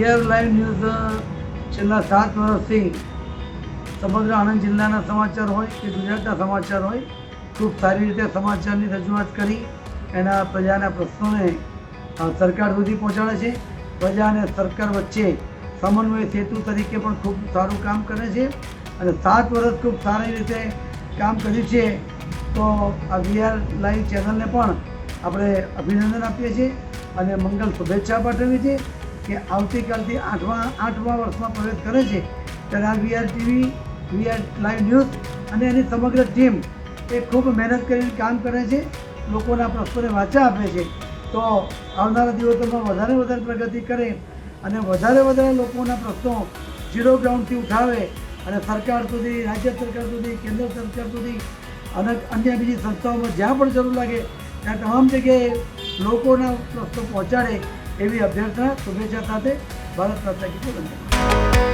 VR live news છેલ્લા સાત વર્ષથી સમગ્ર આણંદ જિલ્લાના સમાચાર હોય કે ગુજરાતના સમાચાર હોય, ખૂબ સારી રીતે સમાચારની રજૂઆત કરી. એના પ્રજાના પ્રશ્નોને સરકાર સુધી પહોંચાડે છે. પ્રજા અને સરકાર વચ્ચે સમન્વય સેતુ તરીકે પણ ખૂબ સારું કામ કરે છે. અને સાત વર્ષ ખૂબ સારી રીતે કામ કર્યું છે, તો આ વીઆર લાઈવ ચેનલને પણ આપણે અભિનંદન આપીએ છીએ અને મંગલ શુભેચ્છા પાઠવીએ છીએ. કે આવતીકાલથી આઠમા આઠમા વર્ષમાં પ્રવેશ કરે છે, ત્યારે આ VR TV VR live news અને એની સમગ્ર ટીમ એ ખૂબ મહેનત કરીને કામ કરે છે, લોકોના પ્રશ્નોને વાચા આપે છે. તો આવનારા દિવસોમાં વધારે વધારે પ્રગતિ કરે અને વધારે વધારે લોકોના પ્રશ્નો ઝીરો ગ્રાઉન્ડથી ઉઠાવે અને સરકાર સુધી, રાજ્ય સરકાર સુધી, કેન્દ્ર સરકાર સુધી અને અન્ય બીજી સંસ્થાઓમાં જ્યાં પણ જરૂર લાગે, ત્યાં તમામ જગ્યાએ લોકોના પ્રશ્નો પહોંચાડે એવી અભ્યર્થના શુભેચ્છા સાથે ભારત માતા કીધું.